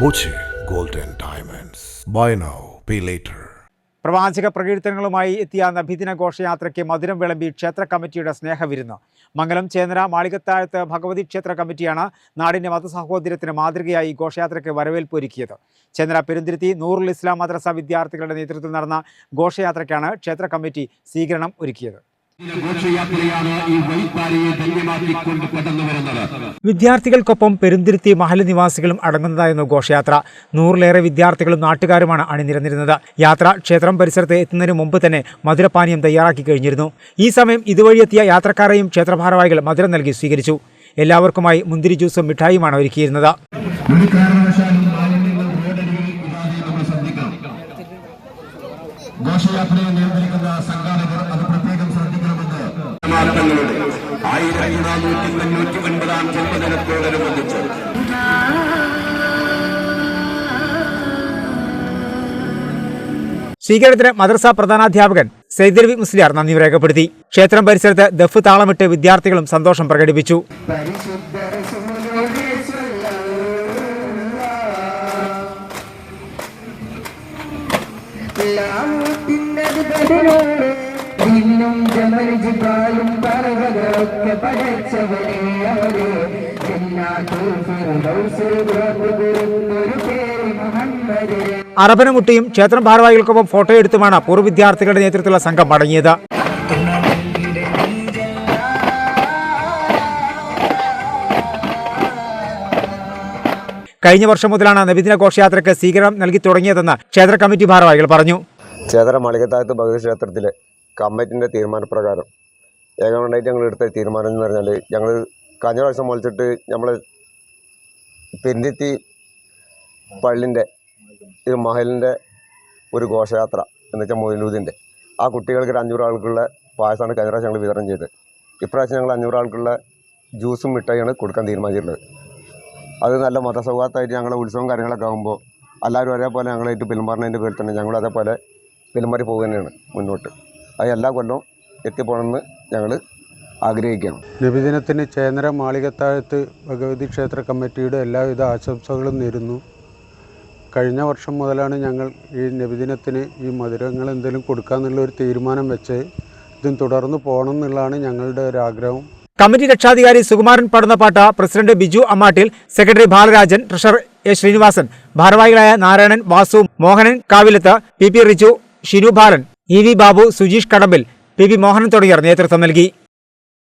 Boche golden diamonds. Buy now pay later പ്രവാചക പ്രകീർത്തനങ്ങളുമായി എത്തിയ നബിദിന ഘോഷയാത്രയ്ക്ക് മധുരം വിളമ്പി ക്ഷേത്ര കമ്മിറ്റിയുടെ സ്നേഹവിരുന്ന്. മംഗലം ചേന്ദ്ര മാളികത്താഴത്ത് ഭഗവതി ക്ഷേത്ര കമ്മിറ്റിയാണ് നാടിന്റെ മതസഹോദര്യത്തിന് മാതൃകയായി ഘോഷയാത്രയ്ക്ക് വരവേൽപ്പ് ഒരുക്കിയത്. ചേന്ദ്ര പെരുന്തിരുത്തി നൂറുൽ ഇസ്ലാം മദ്രസ വിദ്യാർത്ഥികളുടെ നേതൃത്വത്തിൽ നടന്ന ഘോഷയാത്രയ്ക്കാണ് ക്ഷേത്ര കമ്മിറ്റി സ്വീകരണം ഒരുക്കിയത്. ഘോഷയാത്രയാണ് ഈ ധന്യമാക്കിക്കൊണ്ട് കടന്നു വരുന്നത്. വിദ്യാർത്ഥികൾക്കൊപ്പം പെരുന്തിരുത്തി മഹൽ നിവാസികളും അടങ്ങുന്നതായിരുന്നു ഘോഷയാത്ര. നൂറിലേറെ വിദ്യാർത്ഥികളും നാട്ടുകാരുമാണ് അണിനിരന്നിരുന്നത്. യാത്ര ക്ഷേത്രം പരിസരത്ത് എത്തുന്നതിന് മുമ്പ് തന്നെ മധുരപാനീയം തയ്യാറാക്കി കഴിഞ്ഞിരുന്നു. ഈ സമയം ഇതുവഴിയെത്തിയ യാത്രക്കാരെയും ക്ഷേത്രഭാരവാഹികൾ മധുരം നൽകി സ്വീകരിച്ചു. എല്ലാവർക്കുമായി മുന്തിരി ജ്യൂസും മിഠായിയുമാണ് ഒരുക്കിയിരുന്നത്. ഘോഷയാത്രയെ നിയന്ത്രിക്കുന്ന സംഘാടകർ അത് പ്രത്യേകം മാറ്റങ്ങളുടെ ആയിരത്തി നാനൂറ്റി തൊണ്ണൂറ്റി ഒൻപതാം ജന്മദിനത്തോടനുബന്ധിച്ച് സ്വീകരണത്തിന് മദ്രസ പ്രധാനാധ്യാപകൻ സൈദർവി മുസ്ലിയാർ നന്ദി രേഖപ്പെടുത്തി. ക്ഷേത്രം പരിസരത്ത് ദഫ് താളമിട്ട് വിദ്യാർത്ഥികളും സന്തോഷം പ്രകടിപ്പിച്ചു. ഇന്നും അവരെ അറബനമുട്ടിയും ക്ഷേത്രം ഭാരവാഹികൾക്കൊപ്പം ഫോട്ടോ എടുത്തുമാണ് പൂർവ വിദ്യാർത്ഥികളുടെ നേതൃത്വത്തിലുള്ള സംഘം മടങ്ങിയത്. കഴിഞ്ഞ വർഷം മുതലാണ് നബിദിന ഘോഷയാത്രയ്ക്ക് സ്വീകരണം നൽകി തുടങ്ങിയതെന്ന് ക്ഷേത്ര കമ്മിറ്റി ഭാരവാഹികൾ പറഞ്ഞു. ക്ഷേത്ര മാളികത്താഴത്ത് ഭഗവതി ക്ഷേത്രത്തിലെ കമ്മിറ്റിന്റെ തീരുമാനപ്രകാരം ഏകമണ്ടായിട്ട് ഞങ്ങൾ എടുത്ത തീരുമാനം എന്ന് പറഞ്ഞാൽ ഞങ്ങൾ കഴിഞ്ഞ പ്രാവശ്യം മുളച്ചിട്ട് നമ്മൾ പെരുന്തിത്തി പള്ളിന്റെ ഇത് മഹലിന്റെ ഒരു ഘോഷയാത്ര എന്ന് വെച്ചാൽ മൊയിലൂദിന്റെ ആ കുട്ടികൾക്ക് ഒരു അഞ്ഞൂറ് ആൾക്കുള്ള പായസമാണ് കഴിഞ്ഞ പ്രാവശ്യം ഞങ്ങൾ വിതരണം ചെയ്തത്. ഇപ്രാവശ്യം ഞങ്ങൾ അഞ്ഞൂറ് ആൾക്കുള്ള ജ്യൂസും മിഠായിയാണ് കൊടുക്കാൻ തീരുമാനിച്ചിട്ടുള്ളത്. അത് നല്ല മതസൗഹാർദ്ദമായിട്ട് ഞങ്ങളുടെ ഉത്സവം കാര്യങ്ങളൊക്കെ ആകുമ്പോൾ എല്ലാവരും ഒരേപോലെ ഞങ്ങളായിട്ട് പെരുമാറുന്നതിന്റെ പേരിൽ തന്നെ ഞങ്ങളും അതേപോലെ പെരുമാറി പോകുക തന്നെയാണ് മുന്നോട്ട്. അത് എല്ലാ കൊല്ലവും എത്തിപ്പോകണമെന്ന് ഞങ്ങൾ ആഗ്രഹിക്കുകയാണ് നബിദിനത്തിന് ചേന്നര മാളികത്താഴത്ത് ഭഗവതി ക്ഷേത്ര കമ്മിറ്റിയുടെ എല്ലാവിധ ആശംസകളും നേരുന്നു. കഴിഞ്ഞ വർഷം മുതലാണ് ഞങ്ങൾ ഈ നബിദിനത്തിന് ഈ മധുരങ്ങൾ എന്തെങ്കിലും കൊടുക്കാന്നുള്ള ഒരു തീരുമാനം വെച്ച് ഇതും തുടർന്ന് പോകണം എന്നുള്ളതാണ് ഞങ്ങളുടെ ഒരു ആഗ്രഹം. കമ്മിറ്റി രക്ഷാധികാരി Sukumaran Padannappatta president Biju Ammattil secretary Balarajan treasurer A Srinivasan ഭാരവാഹികളായ Narayanan Vasu Mohanan Kavilath P P Riju Shinu Balan E V Babu Sujeesh Kadambil P V Mohanan തുടങ്ങിയവർ നേതൃത്വം നൽകി